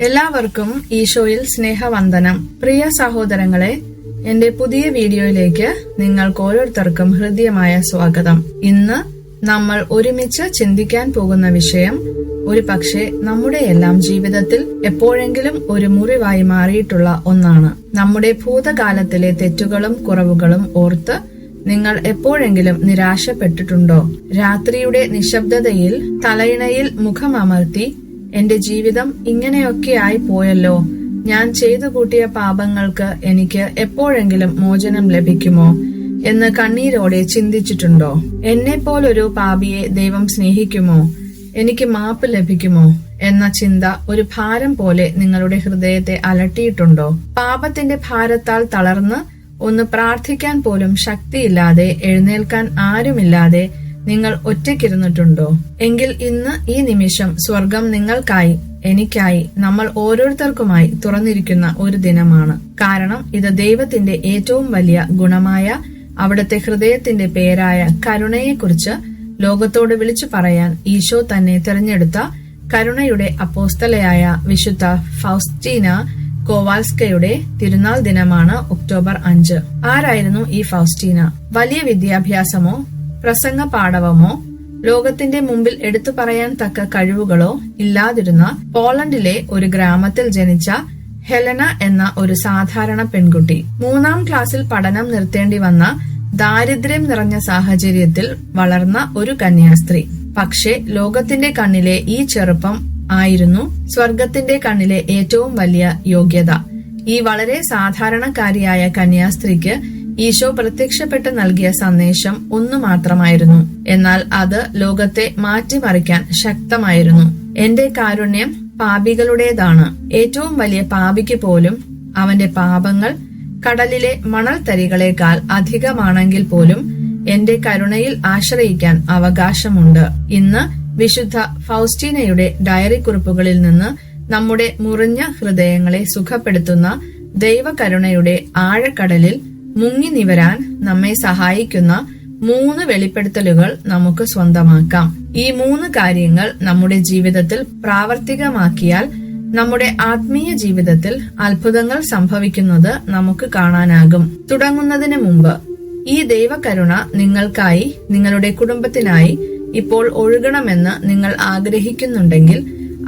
എല്ലാവർക്കും ഈശോയിൽ സ്നേഹവന്ദനം. പ്രിയ സഹോദരങ്ങളെ എന്റെ പുതിയ വീഡിയോയിലേക്ക് നിങ്ങൾക്ക് ഓരോരുത്തർക്കും ഹൃദ്യമായ സ്വാഗതം. ഇന്ന് നമ്മൾ ഒരുമിച്ച് ചിന്തിക്കാൻ പോകുന്ന വിഷയം ഒരു പക്ഷേ നമ്മുടെ എല്ലാം ജീവിതത്തിൽ എപ്പോഴെങ്കിലും ഒരു മുറിവായി മാറിയിട്ടുള്ള ഒന്നാണ്. നമ്മുടെ ഭൂതകാലത്തിലെ തെറ്റുകളും കുറവുകളും ഓർത്ത് നിങ്ങൾ എപ്പോഴെങ്കിലും നിരാശപ്പെട്ടിട്ടുണ്ടോ? രാത്രിയുടെ നിശബ്ദതയിൽ തലയിണയിൽ മുഖമമർത്തി എന്റെ ജീവിതം ഇങ്ങനെയൊക്കെ ആയി പോയല്ലോ. ഞാൻ ചെയ്തു കൂട്ടിയ പാപങ്ങൾക്ക് എനിക്ക് എപ്പോഴെങ്കിലും മോചനം ലഭിക്കുമോ എന്ന് കണ്ണീരോടെ ചിന്തിച്ചിട്ടുണ്ടോ? എന്നെ പോലൊരു പാപിയെ ദൈവം സ്നേഹിക്കുമോ? എനിക്ക് മാപ്പ് ലഭിക്കുമോ? എന്ന ചിന്ത ഒരു ഭാരം പോലെ നിങ്ങളുടെ ഹൃദയത്തെ അലട്ടിയിട്ടുണ്ടോ? പാപത്തിന്റെ ഭാരത്താൽ തളർന്ന് ഒന്ന് പ്രാർത്ഥിക്കാൻ പോലും ശക്തിയില്ലാതെ എഴുന്നേൽക്കാൻ ആരുമില്ലാതെ നിങ്ങൾ ഒറ്റയ്ക്കിരുന്നിട്ടുണ്ടോ? എങ്കിൽ ഇന്ന് ഈ നിമിഷം സ്വർഗം നിങ്ങൾക്കായി എനിക്കായി നമ്മൾ ഓരോരുത്തർക്കുമായി തുറന്നിരിക്കുന്ന ഒരു ദിനമാണ്. കാരണം ഇത് ദൈവത്തിന്റെ ഏറ്റവും വലിയ ഗുണമായ അവിടുത്തെ ഹൃദയത്തിന്റെ പേരായ കരുണയെക്കുറിച്ച് ലോകത്തോട് വിളിച്ചു പറയാൻ ഈശോ തന്നെ തിരഞ്ഞെടുത്ത കരുണയുടെ അപ്പോസ്തലയായ വിശുദ്ധ ഫൗസ്റ്റീന കോവാൽസ്കയുടെ തിരുനാൾ ദിനമാണ് ഒക്ടോബർ അഞ്ച്. ആരായിരുന്നു ഈ ഫൗസ്റ്റീന വലിയ വിദ്യാഭ്യാസമോ പ്രസംഗ പാടവമോ ലോകത്തിന്റെ മുമ്പിൽ എടുത്തു പറയാൻ തക്ക കഴിവുകളോ ഇല്ലാതിരുന്ന പോളണ്ടിലെ ഒരു ഗ്രാമത്തിൽ ജനിച്ച ഹെലന എന്ന ഒരു സാധാരണ പെൺകുട്ടി. മൂന്നാം ക്ലാസ്സിൽ പഠനം നിർത്തേണ്ടി വന്ന ദാരിദ്ര്യം നിറഞ്ഞ സാഹചര്യത്തിൽ വളർന്ന ഒരു കന്യാസ്ത്രീ. പക്ഷേ ലോകത്തിന്റെ കണ്ണിലെ ഈ ചെറുപ്പം ആയിരുന്നു സ്വർഗത്തിന്റെ കണ്ണിലെ ഏറ്റവും വലിയ യോഗ്യത. ഈ വളരെ സാധാരണക്കാരിയായ കന്യാസ്ത്രീക്ക് ഈശോ പ്രത്യക്ഷപ്പെട്ട് നൽകിയ സന്ദേശം ഒന്നു മാത്രമായിരുന്നു. എന്നാൽ അത് ലോകത്തെ മാറ്റിമറിക്കാൻ ശക്തമായിരുന്നു. എന്റെ കാരുണ്യം പാപികളുടേതാണ്. ഏറ്റവും വലിയ പാപിക്ക് പോലും അവന്റെ പാപങ്ങൾ കടലിലെ മണൽ തരികളേക്കാൾ അധികമാണെങ്കിൽ പോലും എന്റെ കരുണയിൽ ആശ്രയിക്കാൻ അവകാശമുണ്ട്. ഇന്ന് വിശുദ്ധ ഫൗസ്റ്റീനയുടെ ഡയറി കുറിപ്പുകളിൽ നിന്ന് നമ്മുടെ മുറിഞ്ഞ ഹൃദയങ്ങളെ സുഖപ്പെടുത്തുന്ന ദൈവകരുണയുടെ ആഴക്കടലിൽ മുങ്ങി നിവരാൻ നമ്മെ സഹായിക്കുന്ന മൂന്ന് വെളിപ്പെടുത്തലുകൾ നമുക്ക് സ്വന്തമാക്കാം. ഈ മൂന്ന് കാര്യങ്ങൾ നമ്മുടെ ജീവിതത്തിൽ പ്രാവർത്തികമാക്കിയാൽ നമ്മുടെ ആത്മീയ ജീവിതത്തിൽ അത്ഭുതങ്ങൾ സംഭവിക്കുന്നത് നമുക്ക് കാണാനാകും. തുടങ്ങുന്നതിന് മുമ്പ് ഈ ദൈവകരുണ നിങ്ങൾക്കായി നിങ്ങളുടെ കുടുംബത്തിനായി ഇപ്പോൾ ഒഴുകണമെന്ന് നിങ്ങൾ ആഗ്രഹിക്കുന്നുണ്ടെങ്കിൽ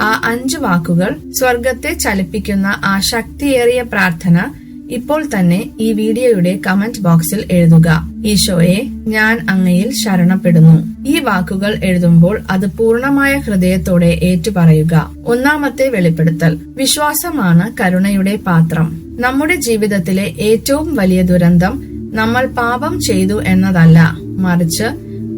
ആ അഞ്ച് വാക്കുകൾ സ്വർഗത്തെ ചലിപ്പിക്കുന്ന ആ ശക്തിയേറിയ പ്രാർത്ഥന ഇപ്പോൾ തന്നെ ഈ വീഡിയോയുടെ കമന്റ് ബോക്സിൽ എഴുതുക. ഈശോയെ ഞാൻ അങ്ങയിൽ ശരണപ്പെടുന്നു. ഈ വാക്കുകൾ എഴുതുമ്പോൾ അത് പൂർണമായ ഹൃദയത്തോടെ ഏറ്റുപറയുക. ഒന്നാമത്തെ വെളിപ്പെടുത്തൽ. വിശ്വാസമാണ് കരുണയുടെ പാത്രം. നമ്മുടെ ജീവിതത്തിലെ ഏറ്റവും വലിയ ദുരന്തം നമ്മൾ പാപം ചെയ്തു എന്നതല്ല. മറിച്ച്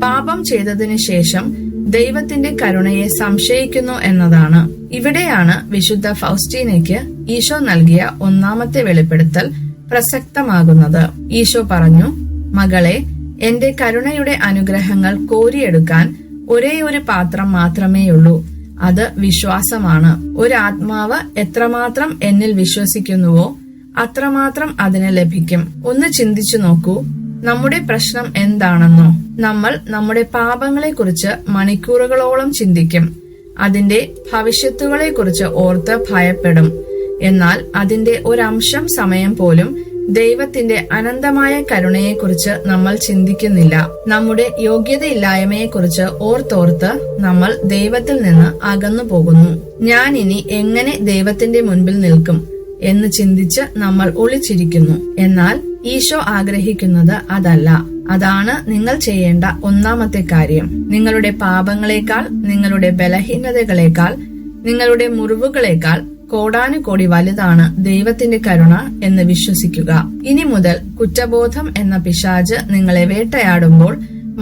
പാപം ചെയ്തതിനു ശേഷം ദൈവത്തിന്റെ കരുണയെ സംശയിക്കുന്നു എന്നതാണ്. ഇവിടെയാണ് വിശുദ്ധ ഫൗസ്റ്റീനയ്ക്ക് ഈശോ നൽകിയ ഒന്നാമത്തെ വെളിപ്പെടുത്തൽ പ്രസക്തമാകുന്നത്. ഈശോ പറഞ്ഞു മകളെ എന്റെ കരുണയുടെ അനുഗ്രഹങ്ങൾ കോരിയെടുക്കാൻ ഒരേ ഒരു പാത്രം മാത്രമേയുള്ളൂ. അത് വിശ്വാസമാണ്. ഒരു ആത്മാവ് എത്രമാത്രം എന്നിൽ വിശ്വസിക്കുന്നുവോ അത്രമാത്രം അതിന് ലഭിക്കും. ഒന്ന് ചിന്തിച്ചു നോക്കൂ നമ്മുടെ പ്രശ്നം എന്താണെന്നോ. നമ്മൾ നമ്മുടെ പാപങ്ങളെ കുറിച്ച് മണിക്കൂറുകളോളം ചിന്തിക്കും. അതിന്റെ ഭവിഷ്യത്തുകളെക്കുറിച്ച് ഓർത്ത് ഭയപ്പെടും. എന്നാൽ അതിന്റെ ഒരംശം സമയം പോലും ദൈവത്തിന്റെ അനന്തമായ കരുണയെക്കുറിച്ച് നമ്മൾ ചിന്തിക്കുന്നില്ല. നമ്മുടെ യോഗ്യതയില്ലായ്മയെക്കുറിച്ച് ഓർത്തോർത്ത് നമ്മൾ ദൈവത്തിൽ നിന്ന് അകന്നു പോകുന്നു. ഞാൻ ഇനി എങ്ങനെ ദൈവത്തിന്റെ മുൻപിൽ നിൽക്കും എന്ന് ചിന്തിച്ച് നമ്മൾ ഒളിച്ചിരിക്കുന്നു. എന്നാൽ ഈശോ ആഗ്രഹിക്കുന്നത് അതല്ല. അതാണ് നിങ്ങൾ ചെയ്യേണ്ട ഒന്നാമത്തെ കാര്യം. നിങ്ങളുടെ പാപങ്ങളെക്കാൾ നിങ്ങളുടെ ബലഹീനതകളെക്കാൾ നിങ്ങളുടെ മുറിവുകളെക്കാൾ കോടാനുകോടി വലുതാണ് ദൈവത്തിന്റെ കരുണ എന്ന് വിശ്വസിക്കുക. ഇനി മുതൽ കുറ്റബോധം എന്ന പിശാജ് നിങ്ങളെ വേട്ടയാടുമ്പോൾ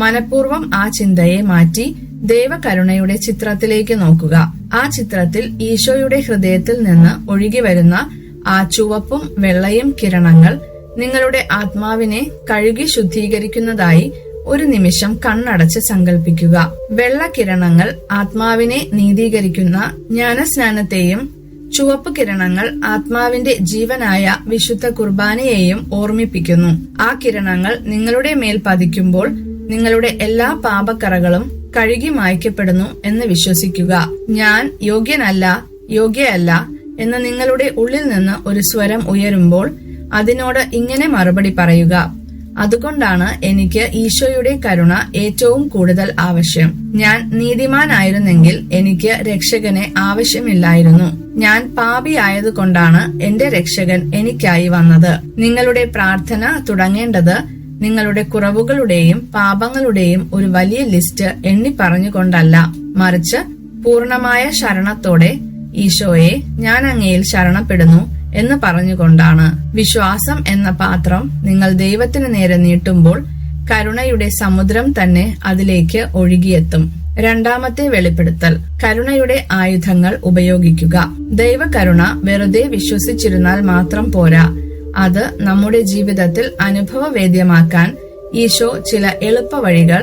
മനഃപൂർവം ആ ചിന്തയെ മാറ്റി ദൈവകരുണയുടെ ചിത്രത്തിലേക്ക് നോക്കുക. ആ ചിത്രത്തിൽ ഈശോയുടെ ഹൃദയത്തിൽ നിന്ന് ഒഴുകി വരുന്ന ആ ചുവപ്പും വെള്ളയും കിരണങ്ങൾ നിങ്ങളുടെ ആത്മാവിനെ കഴുകി ശുദ്ധീകരിക്കുന്നതായി ഒരു നിമിഷം കണ്ണടച്ച് സങ്കല്പിക്കുക വെള്ളക്കിരണങ്ങൾ ആത്മാവിനെ നീതീകരിക്കുന്ന ജ്ഞാനസ്നാനത്തെയും ചുവപ്പ് കിരണങ്ങൾ ആത്മാവിന്റെ ജീവനായ വിശുദ്ധ കുർബാനയെയും ഓർമ്മിപ്പിക്കുന്നു. ആ കിരണങ്ങൾ നിങ്ങളുടെ മേൽ പതിക്കുമ്പോൾ നിങ്ങളുടെ എല്ലാ പാപക്കറകളും കഴുകി മായ്ക്കപ്പെടുന്നു എന്ന് വിശ്വസിക്കുക. ഞാൻ യോഗ്യനല്ല യോഗ്യയല്ല എന്ന് നിങ്ങളുടെ ഉള്ളിൽ നിന്ന് ഒരു സ്വരം ഉയരുമ്പോൾ അതിനോട് ഇങ്ങനെ മറുപടി പറയുക. അതുകൊണ്ടാണ് എനിക്ക് ഈശോയുടെ കരുണ ഏറ്റവും കൂടുതൽ ആവശ്യം. ഞാൻ നീതിമാനായിരുന്നെങ്കിൽ എനിക്ക് രക്ഷകനെ ആവശ്യമില്ലായിരുന്നു. ഞാൻ പാപിയായതുകൊണ്ടാണ് എന്റെ രക്ഷകൻ എനിക്കായി വന്നത്. നിങ്ങളുടെ പ്രാർത്ഥന തുടങ്ങേണ്ടത് നിങ്ങളുടെ കുറവുകളുടെയും പാപങ്ങളുടെയും ഒരു വലിയ ലിസ്റ്റ് എണ്ണി പറഞ്ഞുകൊണ്ടല്ല. മറിച്ച് പൂർണമായ ശരണത്തോടെ ഈശോയെ ഞാൻ അങ്ങയിൽ ശരണപ്പെടുന്നു. എന്ന് പറഞ്ഞുകൊണ്ടാണ് വിശ്വാസം എന്ന പാത്രം നിങ്ങൾ ദൈവത്തിന് നേരെ നീട്ടുമ്പോൾ കരുണയുടെ സമുദ്രം തന്നെ അതിലേക്ക് ഒഴുകിയെത്തും. രണ്ടാമത്തെ വെളിപ്പെടുത്തൽ. കരുണയുടെ ആയുധങ്ങൾ ഉപയോഗിക്കുക. ദൈവകരുണ വെറുതെ വിശ്വസിച്ചിരുന്നാൽ മാത്രം പോരാ. അത് നമ്മുടെ ജീവിതത്തിൽ അനുഭവവേദ്യമാക്കാൻ ഈശോ ചില എളുപ്പ വഴികൾ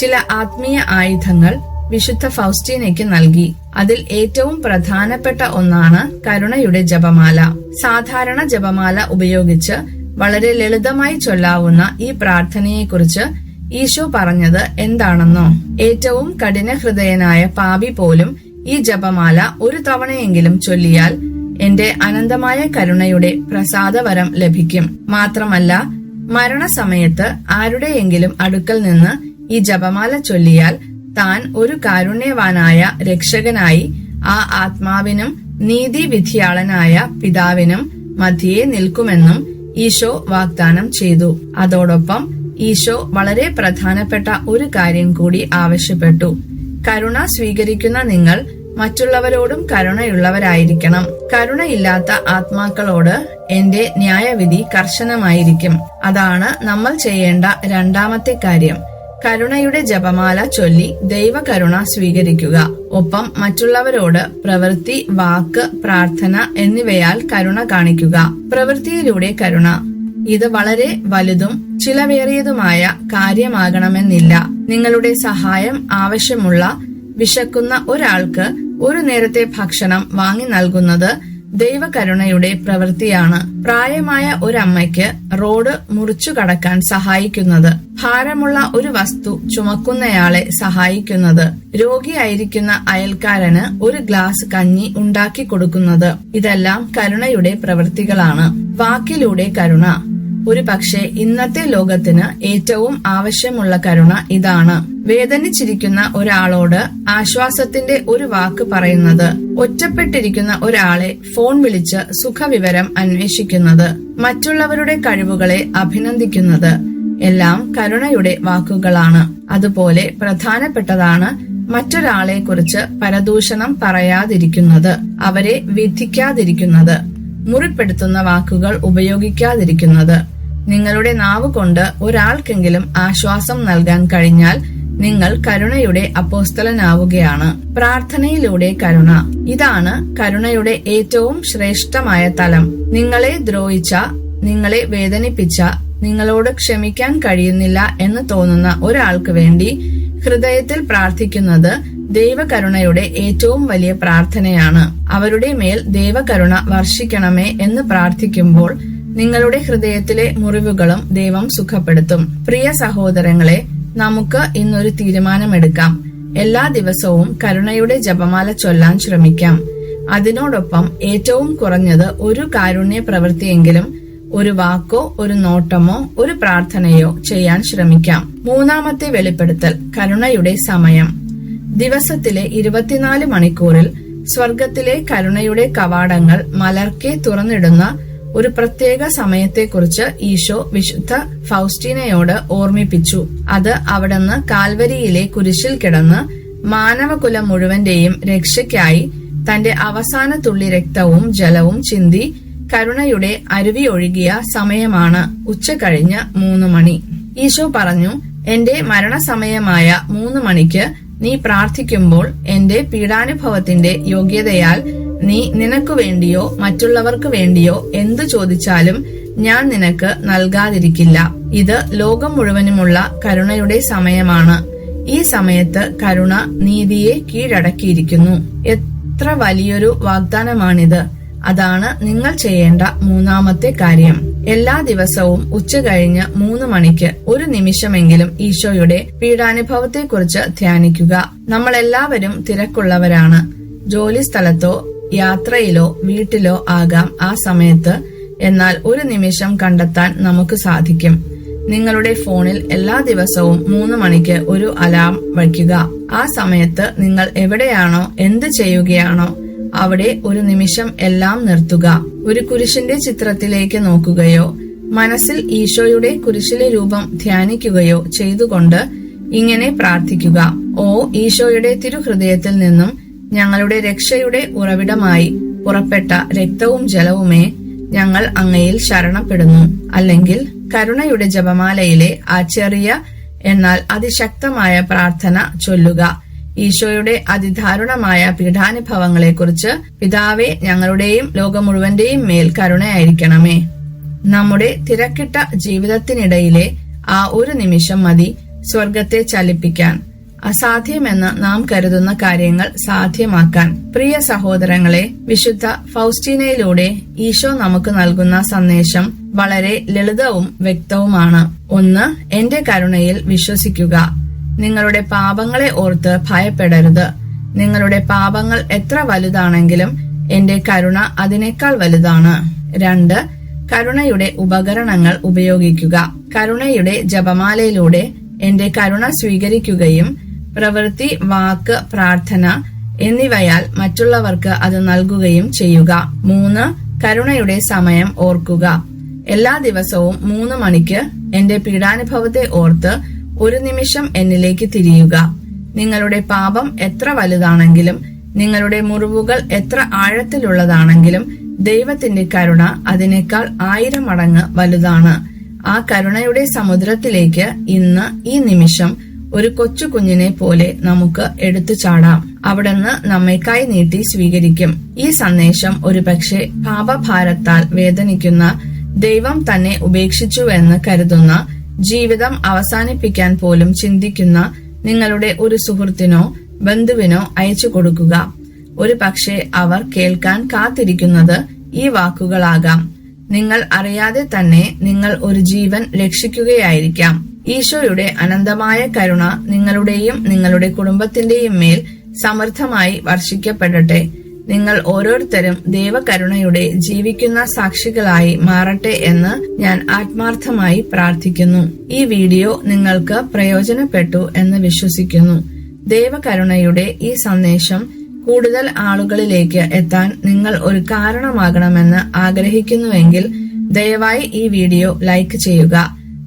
ചില ആത്മീയ ആയുധങ്ങൾ വിശുദ്ധ ഫൗസ്റ്റീനയ്ക്ക് നൽകി. അതിൽ ഏറ്റവും പ്രധാനപ്പെട്ട ഒന്നാണ് കരുണയുടെ ജപമാല. സാധാരണ ജപമാല ഉപയോഗിച്ച് വളരെ ലളിതമായി ചൊല്ലാവുന്ന ഈ പ്രാർത്ഥനയെക്കുറിച്ച് ഈശോ പറഞ്ഞത് എന്താണെന്നോ. ഏറ്റവും കഠിന ഹൃദയനായ പാപി പോലും ഈ ജപമാല ഒരു തവണയെങ്കിലും ചൊല്ലിയാൽ എന്റെ അനന്തമായ കരുണയുടെ പ്രസാദവരം ലഭിക്കും. മാത്രമല്ല മരണസമയത്ത് ആരുടെയെങ്കിലും അടുക്കൽ നിന്ന് ഈ ജപമാല ചൊല്ലിയാൽ താൻ ഒരു കാരുണ്യവാനായ രക്ഷകനായി ആ ആത്മാവിനും നീതിവിധിയാളനായ പിതാവിനും മധ്യേ നിൽക്കുമെന്നും ഈശോ വാഗ്ദാനം ചെയ്തു. അതോടൊപ്പം ഈശോ വളരെ പ്രധാനപ്പെട്ട ഒരു കാര്യം കൂടി ആവശ്യപ്പെട്ടു. കരുണ സ്വീകരിക്കുന്ന നിങ്ങൾ മറ്റുള്ളവരോടും കരുണയുള്ളവരായിരിക്കണം. കരുണയില്ലാത്ത ആത്മാക്കളോട് എന്റെ ന്യായവിധി കർശനമായിരിക്കും. അതാണ് നമ്മൾ ചെയ്യേണ്ട രണ്ടാമത്തെ കാര്യം. കരുണയുടെ ജപമാല ചൊല്ലി ദൈവകരുണ സ്വീകരിക്കുക. ഒപ്പം മറ്റുള്ളവരോട് പ്രവൃത്തി വാക്ക് പ്രാർത്ഥന എന്നിവയാൽ കരുണ കാണിക്കുക. പ്രവൃത്തിയിലൂടെ കരുണ. ഇത് വളരെ വലുതും ചിലവേറിയതുമായ കാര്യമാകണമെന്നില്ല. നിങ്ങളുടെ സഹായം ആവശ്യമുള്ള വിശക്കുന്ന ഒരാൾക്ക് ഒരു നേരത്തെ ഭക്ഷണം വാങ്ങി നൽകുന്നത് ദൈവകരുണയുടെ പ്രവൃത്തിയാണ് പ്രായമായ ഒരമ്മയ്ക്ക് റോഡ് മുറിച്ചു കടക്കാൻ സഹായിക്കുന്നത്. ഭാരമുള്ള ഒരു വസ്തു ചുമക്കുന്നയാളെ സഹായിക്കുന്നത്. രോഗിയായിരിക്കുന്ന അയൽക്കാരന് ഒരു ഗ്ലാസ് കഞ്ഞി ഉണ്ടാക്കി കൊടുക്കുന്നത്. ഇതെല്ലാം കരുണയുടെ പ്രവൃത്തികളാണ്. വാക്കിലൂടെ കരുണ. ഒരു പക്ഷേ ഇന്നത്തെ ലോകത്തിന് ഏറ്റവും ആവശ്യമുള്ള കരുണ ഇതാണ്. വേദനിച്ചിരിക്കുന്ന ഒരാളോട് ആശ്വാസത്തിന്റെ ഒരു വാക്ക് പറയുന്നത് ഒറ്റപ്പെട്ടിരിക്കുന്ന ഒരാളെ ഫോൺ വിളിച്ച് സുഖവിവരം അന്വേഷിക്കുന്നത് മറ്റുള്ളവരുടെ കഴിവുകളെ അഭിനന്ദിക്കുന്നത് എല്ലാം കരുണയുടെ വാക്കുകളാണ്. അതുപോലെ പ്രധാനപ്പെട്ടതാണ് മറ്റൊരാളെ കുറിച്ച് പരദൂഷണം പറയാതിരിക്കുന്നത് അവരെ വിധിക്കാതിരിക്കുന്നത്. മുറിപ്പെടുത്തുന്ന വാക്കുകൾ ഉപയോഗിക്കാതിരിക്കുന്നത്. നിങ്ങളുടെ നാവ് കൊണ്ട് ഒരാൾക്കെങ്കിലും ആശ്വാസം നൽകാൻ കഴിഞ്ഞാൽ നിങ്ങൾ കരുണയുടെ അപ്പോസ്തലനാവുകയാണ്. പ്രാർത്ഥനയിലൂടെ കരുണ. ഇതാണ് കരുണയുടെ ഏറ്റവും ശ്രേഷ്ഠമായ തലം. നിങ്ങളെ ദ്രോഹിച്ച നിങ്ങളെ വേദനിപ്പിച്ച നിങ്ങളോട് ക്ഷമിക്കാൻ കഴിയുന്നില്ല എന്ന് തോന്നുന്ന ഒരാൾക്ക് വേണ്ടി ഹൃദയത്തിൽ പ്രാർത്ഥിക്കുന്നത് ദൈവകരുണയുടെ ഏറ്റവും വലിയ പ്രാർത്ഥനയാണ്. അവരുടെ മേൽ ദൈവകരുണ വർഷിക്കണമേ എന്ന് പ്രാർത്ഥിക്കുമ്പോൾ നിങ്ങളുടെ ഹൃദയത്തിലെ മുറിവുകളും ദൈവം സുഖപ്പെടുത്തും. പ്രിയ സഹോദരങ്ങളെ നമുക്ക് ഇന്നൊരു തീരുമാനമെടുക്കാം. എല്ലാ ദിവസവും കരുണയുടെ ജപമാല ചൊല്ലാൻ ശ്രമിക്കാം. അതിനോടൊപ്പം ഏറ്റവും കുറഞ്ഞത് ഒരു കാരുണ്യ പ്രവൃത്തിയെങ്കിലും ഒരു വാക്കോ ഒരു നോട്ടമോ ഒരു പ്രാർത്ഥനയോ ചെയ്യാൻ ശ്രമിക്കാം. മൂന്നാമത്തെ വെളിപ്പെടുത്തൽ കരുണയുടെ സമയം. ദിവസത്തിലെ ഇരുപത്തിനാല് മണിക്കൂറിൽ സ്വർഗത്തിലെ കരുണയുടെ കവാടങ്ങൾ മലർക്കെ തുറന്നിടുന്ന ഒരു പ്രത്യേക സമയത്തെക്കുറിച്ച് ഈശോ വിശുദ്ധ ഫൗസ്റ്റീനയോട് ഓർമ്മിപ്പിച്ചു. അത് അവിടുന്ന് കാൽവരിയിലെ കുരിശിൽ കിടന്ന് മാനവകുലം മുഴുവന്റെയും രക്ഷയ്ക്കായി തന്റെ അവസാന തുള്ളി രക്തവും ജലവും ചിന്തി കരുണയുടെ അരുവി ഒഴുകിയ സമയമാണ് ഉച്ച കഴിഞ്ഞ് മൂന്ന് മണി. ഈശോ പറഞ്ഞു എന്റെ മരണസമയമായ മൂന്ന് മണിക്ക് നീ പ്രാർത്ഥിക്കുമ്പോൾ എന്റെ പീഡാനുഭവത്തിന്റെ യോഗ്യതയാൽ നീ നിനക്കു വേണ്ടിയോ മറ്റുള്ളവർക്ക് വേണ്ടിയോ എന്തു ചോദിച്ചാലും ഞാൻ നിനക്ക് നൽകാതിരിക്കില്ല. ഇത് ലോകം മുഴുവനുമുള്ള കരുണയുടെ സമയമാണ്. ഈ സമയത്ത് കരുണ നീതിയെ കീഴടക്കിയിരിക്കുന്നു. എത്ര വലിയൊരു വാഗ്ദാനമാണിത്. അതാണ് നിങ്ങൾ ചെയ്യേണ്ട മൂന്നാമത്തെ കാര്യം. എല്ലാ ദിവസവും ഉച്ച കഴിഞ്ഞ് മൂന്ന് മണിക്ക് ഒരു നിമിഷമെങ്കിലും ഈശോയുടെ പീഡാനുഭവത്തെക്കുറിച്ച് ധ്യാനിക്കുക. നമ്മൾ എല്ലാവരും തിരക്കുള്ളവരാണ്. ജോലി സ്ഥലത്തോ യാത്രയിലോ വീട്ടിലോ ആകാം ആ സമയത്ത്. എന്നാൽ ഒരു നിമിഷം കണ്ടെത്താൻ നമുക്ക് സാധിക്കും. നിങ്ങളുടെ ഫോണിൽ എല്ലാ ദിവസവും മൂന്ന് മണിക്ക് ഒരു അലാം വയ്ക്കുക. ആ സമയത്ത് നിങ്ങൾ എവിടെയാണോ എന്ത് ചെയ്യുകയാണോ അവിടെ ഒരു നിമിഷം എല്ലാം നിർത്തുക. ഒരു കുരിശിന്റെ ചിത്രത്തിലേക്ക് നോക്കുകയോ മനസ്സിൽ ഈശോയുടെ കുരിശിലെ രൂപം ധ്യാനിക്കുകയോ ചെയ്തുകൊണ്ട് ഇങ്ങനെ പ്രാർത്ഥിക്കുക. ഓ ഈശോയുടെ തിരുഹൃദയത്തിൽ നിന്നും ഞങ്ങളുടെ രക്ഷയുടെ ഉറവിടമായി പുറപ്പെട്ട രക്തവും ജലവുമേ ഞങ്ങൾ അങ്ങയിൽ ശരണപ്പെടുന്നു. അല്ലെങ്കിൽ കരുണയുടെ ജപമാലയിലെ ആ ചെറിയ എന്നാൽ അതിശക്തമായ പ്രാർത്ഥന ചൊല്ലുക. ഈശോയുടെ അതിദാരുണമായ പീഡാനുഭവങ്ങളെക്കുറിച്ച് പിതാവെ ഞങ്ങളുടെയും ലോകം മുഴുവന്റെയും മേൽ കരുണയായിരിക്കണമേ. നമ്മുടെ തിരക്കിട്ട ജീവിതത്തിനിടയിലെ ആ ഒരു നിമിഷം മതി സ്വർഗത്തെ ചലിപ്പിക്കാൻ. അസാധ്യമെന്ന് നാം കരുതുന്ന കാര്യങ്ങൾ സാധ്യമാക്കാൻ. പ്രിയ സഹോദരങ്ങളെ വിശുദ്ധ ഫൗസ്റ്റീനയിലൂടെ ഈശോ നമുക്ക് നൽകുന്ന സന്ദേശം വളരെ ലളിതവും വ്യക്തവുമാണ്. ഒന്ന് എന്റെ കരുണയിൽ വിശ്വസിക്കുക. നിങ്ങളുടെ പാപങ്ങളെ ഓർത്ത് ഭയപ്പെടരുത്. നിങ്ങളുടെ പാപങ്ങൾ എത്ര വലുതാണെങ്കിലും എന്റെ കരുണ അതിനേക്കാൾ വലുതാണ്. രണ്ട് കരുണയുടെ ഉപകരണങ്ങൾ ഉപയോഗിക്കുക. കരുണയുടെ ജപമാലയിലൂടെ എന്റെ കരുണ സ്വീകരിക്കുകയും പ്രവൃത്തി വാക്ക് പ്രാർത്ഥന എന്നിവയാൽ മറ്റുള്ളവർക്ക് അത് നൽകുകയും ചെയ്യുക. മൂന്ന് കരുണയുടെ സമയം ഓർക്കുക. എല്ലാ ദിവസവും മൂന്ന് മണിക്ക് എന്റെ പീഡാനുഭവത്തെ ഓർത്ത് ഒരു നിമിഷം എന്നിലേക്ക് തിരിയുക. നിങ്ങളുടെ പാപം എത്ര വലുതാണെങ്കിലും നിങ്ങളുടെ മുറിവുകൾ എത്ര ആഴത്തിലുള്ളതാണെങ്കിലും ദൈവത്തിന്റെ കരുണ അതിനേക്കാൾ ആയിരം മടങ്ങ് വലുതാണ്. ആ കരുണയുടെ സമുദ്രത്തിലേക്ക് ഇന്ന് ഈ നിമിഷം ഒരു കൊച്ചു കുഞ്ഞിനെ പോലെ നമുക്ക് എടുത്തു ചാടാം. അവിടുന്ന് നമ്മയ്ക്കായി നീട്ടി സ്വീകരിക്കും. ഈ സന്ദേശം ഒരുപക്ഷെ പാപഭാരത്താൽ വേദനിക്കുന്ന ദൈവം തന്നെ ഉപേക്ഷിച്ചുവെന്ന് കരുതുന്ന ജീവിതം അവസാനിപ്പിക്കാൻ പോലും ചിന്തിക്കുന്ന നിങ്ങളുടെ ഒരു സുഹൃത്തിനോ ബന്ധുവിനോ അയച്ചു കൊടുക്കുക. ഒരു പക്ഷേ അവർ കേൾക്കാൻ കാത്തിരിക്കുന്നത് ഈ വാക്കുകളാകാം. നിങ്ങൾ അറിയാതെ തന്നെ നിങ്ങൾ ഒരു ജീവൻ രക്ഷിക്കുകയായിരിക്കാം. ഈശോയുടെ അനന്തമായ കരുണ നിങ്ങളുടെയും നിങ്ങളുടെ കുടുംബത്തിന്റെയും മേൽ സമർത്ഥമായി വർഷിക്കപ്പെടട്ടെ. നിങ്ങൾ ഓരോരുത്തരും ദൈവകരുണയുടെ ജീവിക്കുന്ന സാക്ഷികളായി മാറട്ടെ എന്ന് ഞാൻ ആത്മാർത്ഥമായി പ്രാർത്ഥിക്കുന്നു. ഈ വീഡിയോ നിങ്ങൾക്ക് പ്രയോജനപ്പെട്ടു എന്ന് വിശ്വസിക്കുന്നു. ദൈവകരുണയുടെ ഈ സന്ദേശം കൂടുതൽ ആളുകളിലേക്ക് എത്താൻ നിങ്ങൾ ഒരു കാരണമാകണമെന്ന് ആഗ്രഹിക്കുന്നുവെങ്കിൽ ദയവായി ഈ വീഡിയോ ലൈക്ക് ചെയ്യുക.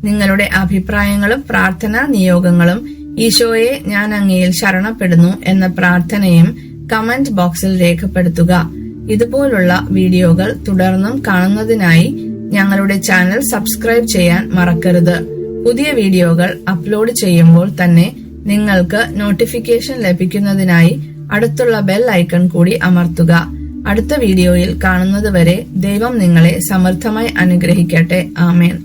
നിങ്ങളുടെ അഭിപ്രായങ്ങളും പ്രാർത്ഥനാ നിയോഗങ്ങളും ഈശോയെ ഞാൻ അങ്ങയിൽ ശരണപ്പെടുന്നു എന്ന പ്രാർത്ഥനയും കമന്റ് ബോക്സിൽ രേഖപ്പെടുത്തുക. ഇതുപോലുള്ള വീഡിയോകൾ തുടർന്നും കാണുന്നതിനായി ഞങ്ങളുടെ ചാനൽ സബ്സ്ക്രൈബ് ചെയ്യാൻ മറക്കരുത്. പുതിയ വീഡിയോകൾ അപ്ലോഡ് ചെയ്യുമ്പോൾ തന്നെ നിങ്ങൾക്ക് നോട്ടിഫിക്കേഷൻ ലഭിക്കുന്നതിനായി അടുത്തുള്ള ബെൽ ഐക്കൺ കൂടി അമർത്തുക. അടുത്ത വീഡിയോയിൽ കാണുന്നതുവരെ ദൈവം നിങ്ങളെ സമർത്ഥമായി അനുഗ്രഹിക്കട്ടെ. ആമേൻ.